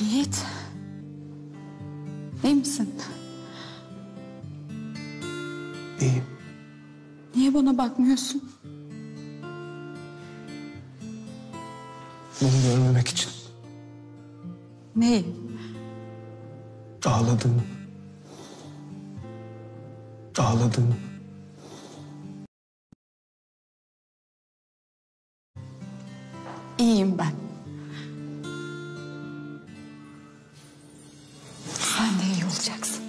Yiğit. İyi misin? İyiyim. Niye bana bakmıyorsun? Bunu görmemek için Neyi? ağladığını. Ağladığını. İyiyim ben. Sen de iyi olacaksın.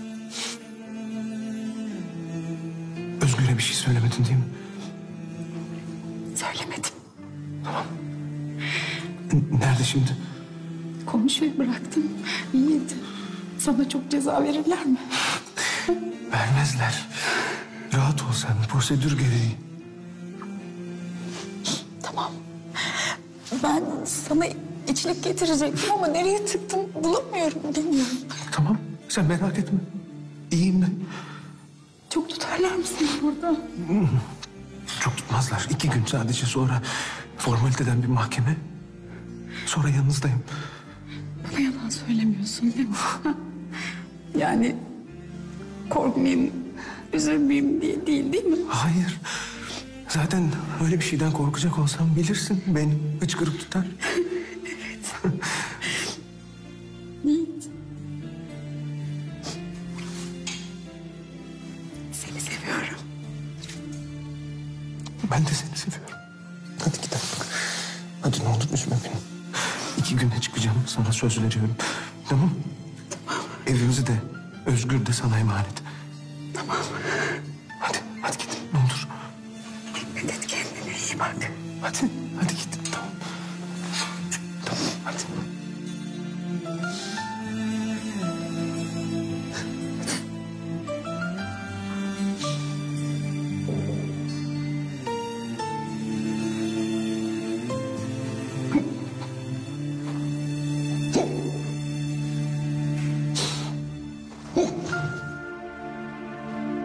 Özgür'e bir şey söylemedin değil mi? Söylemedim. N- Nerede şimdi? Komşuyu bıraktım. Yiğit. Sana çok ceza verirler mi? Vermezler. Rahat ol sen. Prosedür gereği. Tamam. Ben sana içlik getirecektim ama nereye tıktım bulamıyorum bilmiyorum. Tamam. Sen merak etme. İyiyim ben. Çok tutarlar mısın burada? Çok tutmazlar. İki gün sadece sonra formaliteden bir mahkeme. Sonra yanınızdayım. Bana yalan söylemiyorsun değil mi? yani korkmayayım, üzülmeyeyim diye değil değil mi? Hayır. Zaten öyle bir şeyden korkacak olsam bilirsin. Beni hıçkırık tutar. Yiğit. Seni seviyorum. Ben de seni seviyorum. Hadi gidelim. Hadi ne olur üzme beni. İki güne çıkacağım. Sana söz veriyorum. Tamam? Evimizi de Özgür de sana emanet. Tamam. Hadi. Hadi. Hadi git. Tamam. Tamam hadi. Oh!